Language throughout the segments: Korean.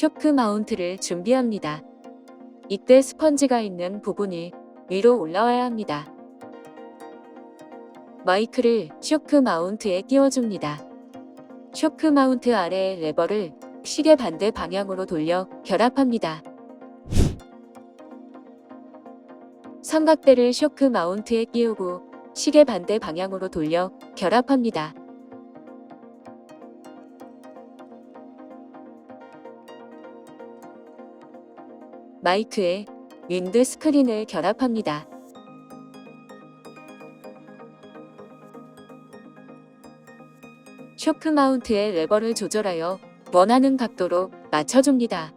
쇼크 마운트를 준비합니다. 이때 스펀지가 있는 부분이 위로 올라와야 합니다. 마이크를 쇼크 마운트에 끼워줍니다. 쇼크 마운트 아래의 레버를 시계 반대 방향으로 돌려 결합합니다. 삼각대를 쇼크 마운트에 끼우고 시계 반대 방향으로 돌려 결합합니다. 마이크에 윈드 스크린을 결합합니다. 쇼크 마운트의 레버를 조절하여 원하는 각도로 맞춰줍니다.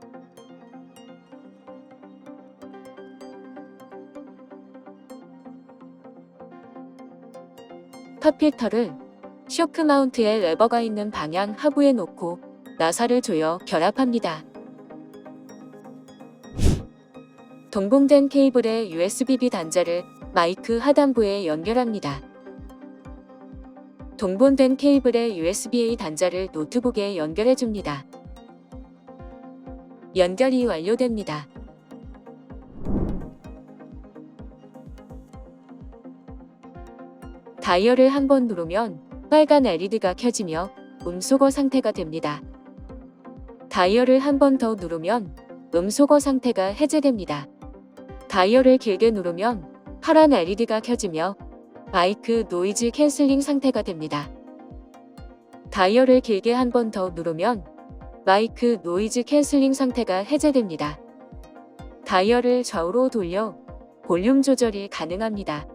팝필터를 쇼크 마운트의 레버가 있는 방향 하부에 놓고 나사를 조여 결합합니다. 동봉된 케이블의 USB-B 단자를 마이크 하단부에 연결합니다. 동봉된 케이블의 USB-A 단자를 노트북에 연결해 줍니다. 연결이 완료됩니다. 다이얼을 한 번 누르면 빨간 LED가 켜지며 음소거 상태가 됩니다. 다이얼을 한 번 더 누르면 음소거 상태가 해제됩니다. 다이얼을 길게 누르면 파란 LED가 켜지며 마이크 노이즈 캔슬링 상태가 됩니다. 다이얼을 길게 한 번 더 누르면 마이크 노이즈 캔슬링 상태가 해제됩니다. 다이얼을 좌우로 돌려 볼륨 조절이 가능합니다.